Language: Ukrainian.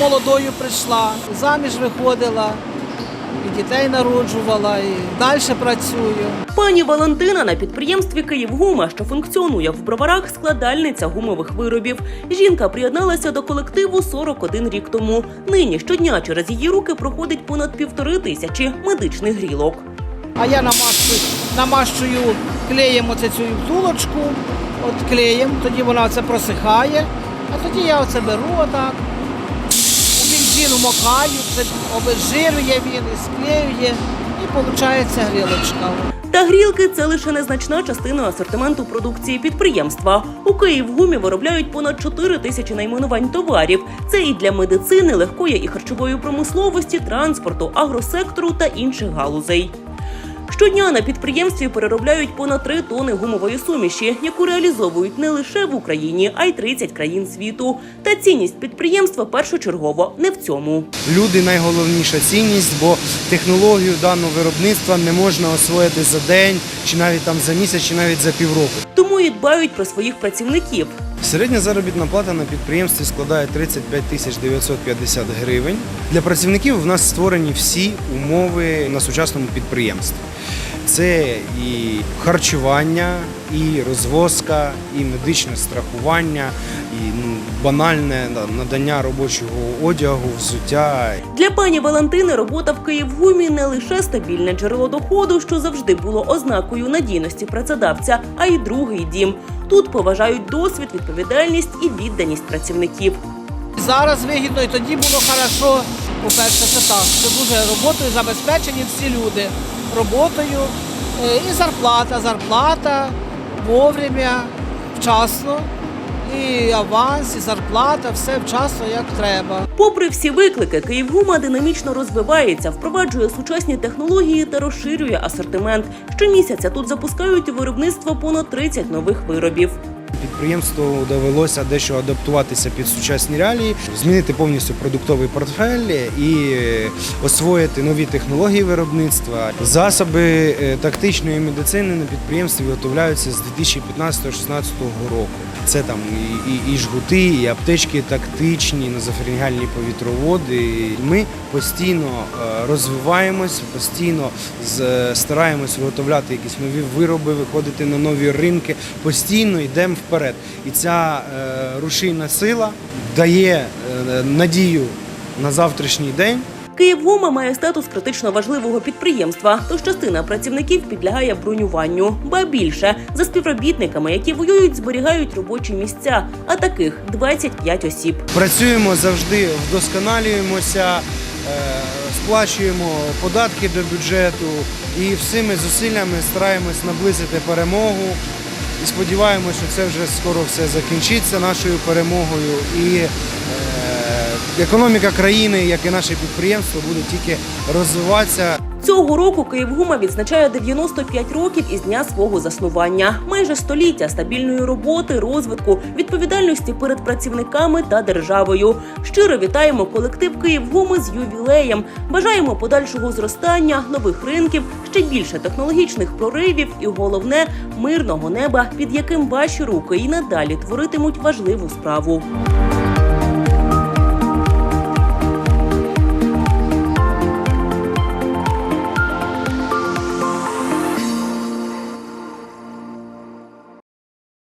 молодою прийшла, заміж виходила, і дітей народжувала, і далі працюю. Пані Валентина на підприємстві Київгума, що функціонує в броварах, складальниця гумових виробів. Жінка приєдналася до колективу 41 рік тому. Нині щодня через її руки проходить понад півтори тисячі медичних грілок. А я намащую, намащую клеєм оце цю втулочку, от клеєм, тоді вона це просихає, а тоді я оце беру отак. Умокає, це обезжирює він і склеює, і виходить грілочка. Та грілки це лише незначна частина асортименту продукції підприємства. У Київгумі виробляють понад 4 тисячі найменувань товарів. Це і для медицини, легкої і харчової промисловості, транспорту, агросектору та інших галузей. Щодня на підприємстві переробляють понад 3 тони гумової суміші, яку реалізовують не лише в Україні, а й 30 країн світу. Та цінність підприємства першочергово не в цьому. Люди найголовніша цінність, бо технологію даного виробництва не можна освоїти за день, чи навіть там за місяць, чи навіть за півроку. Тому і дбають про своїх працівників. Середня заробітна плата на підприємстві складає 35 тисяч 950 гривень. Для працівників в нас створені всі умови на сучасному підприємстві. Це і харчування, і розвозка, і медичне страхування, і ну, банальне надання робочого одягу, взуття. Для пані Валентини робота в Київгумі не лише стабільне джерело доходу, що завжди було ознакою надійності працедавця, а й другий дім. Тут поважають досвід, відповідальність і відданість працівників. Зараз вигідно, і тоді було хорошо. По-перше, це так. Це дуже роботою забезпечені всі люди. Роботою е, і зарплата, зарплата вовремя, вчасно. І аванс, і зарплата, все вчасно, як треба. Попри всі виклики, Київгума динамічно розвивається, впроваджує сучасні технології та розширює асортимент. Щомісяця тут запускають виробництво понад 30 нових виробів. Підприємству довелося дещо адаптуватися під сучасні реалії, змінити повністю продуктовий портфель і е, освоїти нові технології виробництва. Засоби е, тактичної медицини на підприємстві виготовляються з 2015-2016 року. Це там і, і, і жгути, і аптечки тактичні, назофарінгальні повітроводи. Ми постійно е, розвиваємось, постійно стараємось виготовляти якісь нові вироби, виходити на нові ринки, постійно йдемо вперед. І ця е, рушійна сила дає е, надію на завтрашній день. Київгума має статус критично важливого підприємства, тож частина працівників підлягає бронюванню. Ба більше за співробітниками, які воюють, зберігають робочі місця, а таких 25 осіб. Працюємо завжди, вдосконалюємося, е, сплачуємо податки до бюджету і всіми зусиллями стараємось наблизити перемогу. І сподіваємося, що це вже скоро все закінчиться нашою перемогою. І е, економіка країни, як і наше підприємство, буде тільки розвиватися. Цього року Київгума відзначає 95 років із дня свого заснування, майже століття стабільної роботи, розвитку, відповідальності перед працівниками та державою. Щиро вітаємо колектив Київгуми з ювілеєм. Бажаємо подальшого зростання, нових ринків, ще більше технологічних проривів і головне мирного неба, під яким ваші руки і надалі творитимуть важливу справу.